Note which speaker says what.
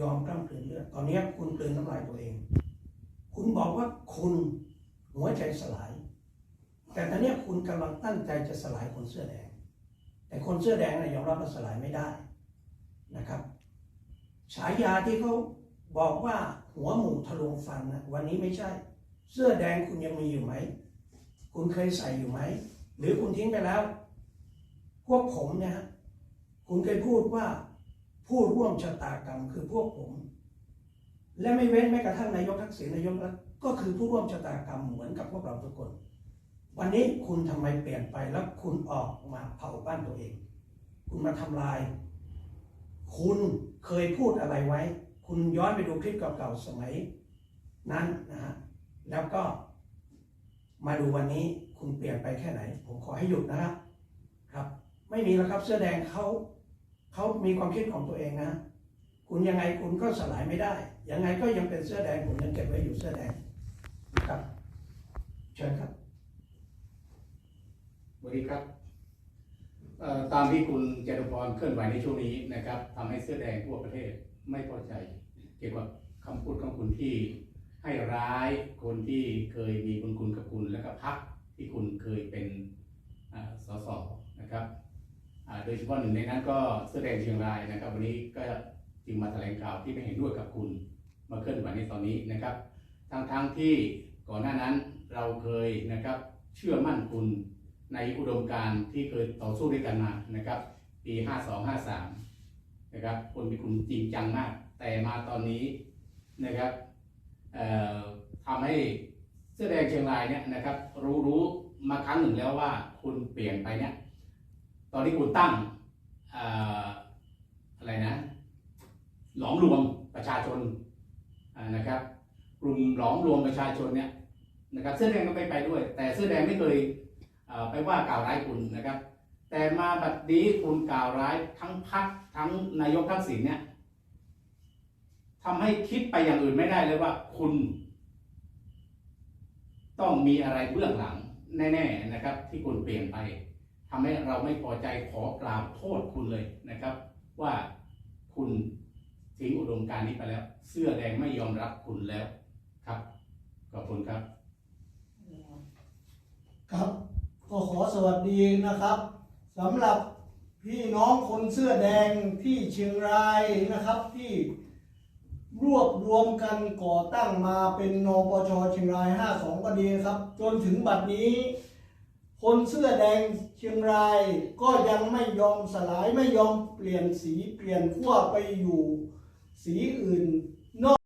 Speaker 1: ยอมกล้ำกลืนเลือดตอนนี้คุณกลืนน้ำลายตัวเอง คุณบอกว่าคุณหัวใจสลาย แต่ตอนนี้คุณกำลังตั้งใจจะสลายคนเสื้อแดง แต่คนเสื้อแดงนะยยอมรับว่าสลายไม่ได้นะครับฉายาที่เขาบอกว่าหัวหมูทะลวงฟันนะวันนี้ไม่ใช่ เสื้อแดงคุณยังมีอยู่ไหม คุณเคยใส่อยู่ไหม หรือคุณทิ้งไปแล้ว พวกผมเนี่ยฮะคุณเคยพูดว่า ผู้ร่วมชะตากรรมคือพวกผม และไม่เว้นแม้กระทั่งนายกทักษิณนายกรัฐก็คือผู้ร่วมชะตากรรมเหมือนกับพวกเราทุกคน วันนี้คุณทำไมเปลี่ยนไปแล้วคุณออกมาเผาบ้านตัวเอง คุณมาทำลาย คุณเคยพูดอะไรไว้ คุณย้อนไปดูคลิปเก่าๆสมัย นั้นนะฮะแล้วก็มาดูวันนี้คุณเปลี่ยนไปแค่ไหน ผมขอให้หยุดนะครับครับ ไม่มีแล้วครับเสื้อแดงเขา เขามีความคิดของตัวเองนะ คุณยังไงคุณก็สลายไม่ได้ ยังไงก็ยังเป็นเสื้อแดงผมยังเก็บไว้อยู่เสื้อแดงนะครับเชิญครับ
Speaker 2: สวัสดีครับตามที่คุณเจตุพรเคลื่อนไหวในช่วงนี้นะครับทำให้เสื้อแดงทั่วประเทศไม่พอใจ เกี่ยวกับคำพูดของคุณที่ให้ร้ายคนที่เคยมีบุญคุณกับคุณและก็พักที่คุณเคยเป็นอ่าสสนะครับ โดยเฉพาะหนึ่งในนั้นก็เสื้อแดงเชียงรายนะครับ วันนี้ก็จึงมาแถลงข่าวที่ไม่เห็นด้วยกับคุณมาเคลื่อนไหวในตอนนี้นะครับทั้งๆที่ก่อนหน้านั้นเราเคยนะครับเชื่อมั่นคุณในอุดมการณ์ที่เคยต่อสู้ด้วยกันมานะครับ ปี 52 53 นะครับคนมีคุณจริงจังมาก แต่มาตอนนี้นะครับทำให้เสื้อแดงเชียงรายเนี่ยนะครับรู้รู้มาครั้งหนึ่งแล้วว่าคุณเปลี่ยนไปเนี่ย ตอนนี้คุณตั้งออะไรนะ หลอมรวมประชาชนนะครับ กลุ่มหลอมรวมประชาชนเนี่ยนะครับ เสื้อแดงก็ไม่ไปด้วย แต่เสื้อแดงไม่เคยไปว่ากล่าวร้ายคุณนะครับ แต่มาบัดนี้คุณกล่าวร้ายทั้งพักทั้งนายกทักษิณเนี่ยทำให้คิดไปอย่างอื่นไม่ได้เลยว่าคุณ ต้องมีอะไรเบื้องหลังแน่ ๆนะครับ ที่คุณเปลี่ยนไป ทำให้เราไม่พอใจขอกราบโทษคุณเลยนะครับ ว่าคุณทิ้งอุดมการณ์นี้ไปแล้ว เสื้อแดงไม่ยอมรับคุณแล้วครับขอบคุณครับ
Speaker 3: ครับ ก็ขอสวัสดีนะครับสำหรับพี่น้องคนเสื้อแดงที่เชียงรายนะครับที่รวบรวมกันก่อตั้งมาเป็นนปชเชียงราย 52 ก็ดีครับ จนถึงบัดนี้ คนเสื้อแดงเชียงรายก็ยังไม่ยอมสลายไม่ยอมเปลี่ยนสีเปลี่ยนขั้วไปอยู่สีอื่นน้อ